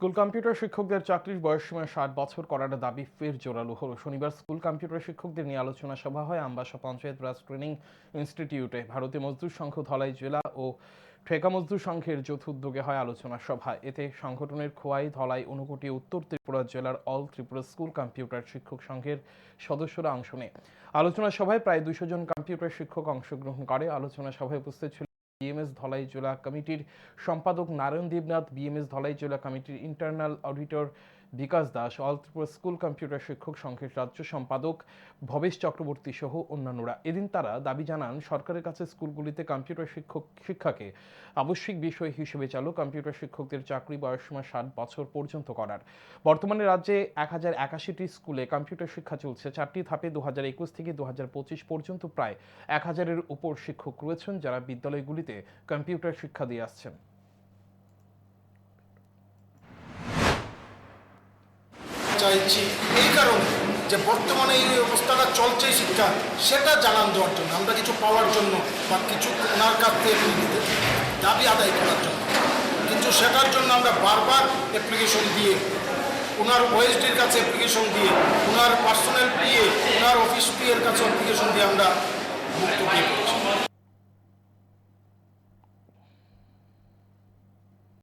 School computer শিক্ষকদের চাকরির বয়সসীমা ষাট বছর করার দাবি ফের জোরালো হলো। শনিবার স্কুল কম্পিউটার শিক্ষকদের নিয়ে আলোচনা সভা হয় আমবাসা পঞ্চায়েত রাজ ট্রেনিং ইনস্টিটিউটে। ভারতীয় মজদুর সংঘ, ধলাই জেলা ও ঠেকা মজদুর সংঘের যৌথ উদ্যোগে হয় আলোচনা সভা। এতে সংগঠনের খোয়াই, ধলাই, ঊনকোটি, উত্তর ত্রিপুরা জেলার অল ত্রিপুরা স্কুল কম্পিউটার শিক্ষক সংঘের সদস্যরা অংশ নেয়। আলোচনা সভায় প্রায় দুশো জন কম্পিউটার শিক্ষক অংশগ্রহণ করে। আলোচনা সভায় উপস্থিত ছিল বিএমএস ধলাইচোলা কমিটির সম্পাদক নারায়ণ দেবনাথ বিএমএস ধলাইচোলা কমিটির internal auditor Bikash Das all school computer শিক্ষক সংঘের রাজ্য সম্পাদক ভবেশ চক্রবর্তী সহ অন্যান্যরা। এদিন তারা দাবি জানান, সরকারের কাছে স্কুলগুলিতে কম্পিউটার শিক্ষক, শিক্ষাকে আবশ্যিক বিষয় হিসেবে চালু, কম্পিউটার শিক্ষকদের চাকরি বয়সসীমা ষাট বছর পর্যন্ত করার। বর্তমানে রাজ্যে এক হাজার একাশিটি স্কুলে কম্পিউটার শিক্ষা চলছে। চারটি ধাপে দু হাজার একুশ থেকে দু হাজার পঁচিশ পর্যন্ত প্রায় এক হাজারের উপর শিক্ষক রয়েছেন, যারা বিদ্যালয়গুলিতে কম্পিউটার শিক্ষা দিয়ে আসছেন। চাইছি, এই কারণে যে বর্তমানে এই অবস্থাটা চলছে শিক্ষা, সেটা জানান দেওয়ার জন্য, আমরা কিছু পাওয়ার জন্য বা কিছু ওনার কাছ থেকে দাবি আদায় করার জন্য। কিন্তু সেটার জন্য আমরা বারবার অ্যাপ্লিকেশন দিয়ে, ওনার ওএসডির কাছে অ্যাপ্লিকেশন দিয়ে, ওনার পার্সোনাল পিএ ওনার অফিস পিএর কাছে অ্যাপ্লিকেশন দিয়ে আমরা মুক্ত করেছি